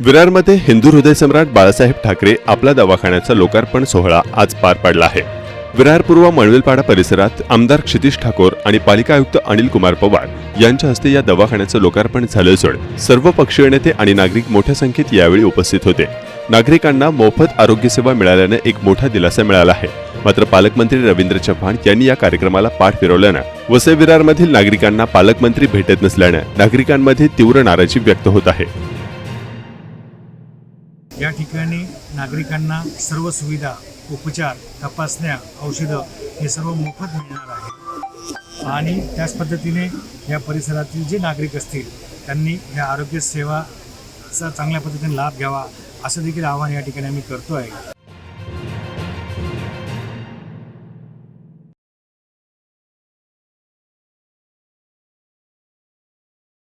विरारमध्ये हिंदू हृदय सम्राट बाळासाहेब ठाकरे आपला दवाखान्याचा लोकार्पण सोहळा आज पार पडला आहे. विरार पूर्व मळवेलपाडा परिसरात आमदार क्षितिश ठाकूर आणि पालिका आयुक्त अनिल कुमार पवार यांच्या हस्ते या दवाखान्याचं लोकार्पण झालं असून सर्व पक्षीय नेते आणि नागरिक मोठ्या संख्येत यावेळी उपस्थित होते. नागरिकांना मोफत आरोग्य सेवा मिळाल्यानं एक मोठा दिलासा मिळाला आहे. मात्र पालकमंत्री रवींद्र चव्हाण यांनी या कार्यक्रमाला पाठ फिरवल्यानं वसई विरारमधील नागरिकांना पालकमंत्री भेटत नसल्यानं नागरिकांमध्ये तीव्र नाराजी व्यक्त होत आहे. या ठिकाणी नागरिकांना सर्व सुविधा उपचार तपासण्या औषधं हे सर्व मोफत मिळणार आहे. आणि त्याच पद्धतीने या परिसरातील जे नागरिक असतील त्यांनी या आरोग्य सेवाचा चांगल्या पद्धतीने लाभ घ्यावा असं देखील आव्हान या ठिकाणी आम्ही करतो आहे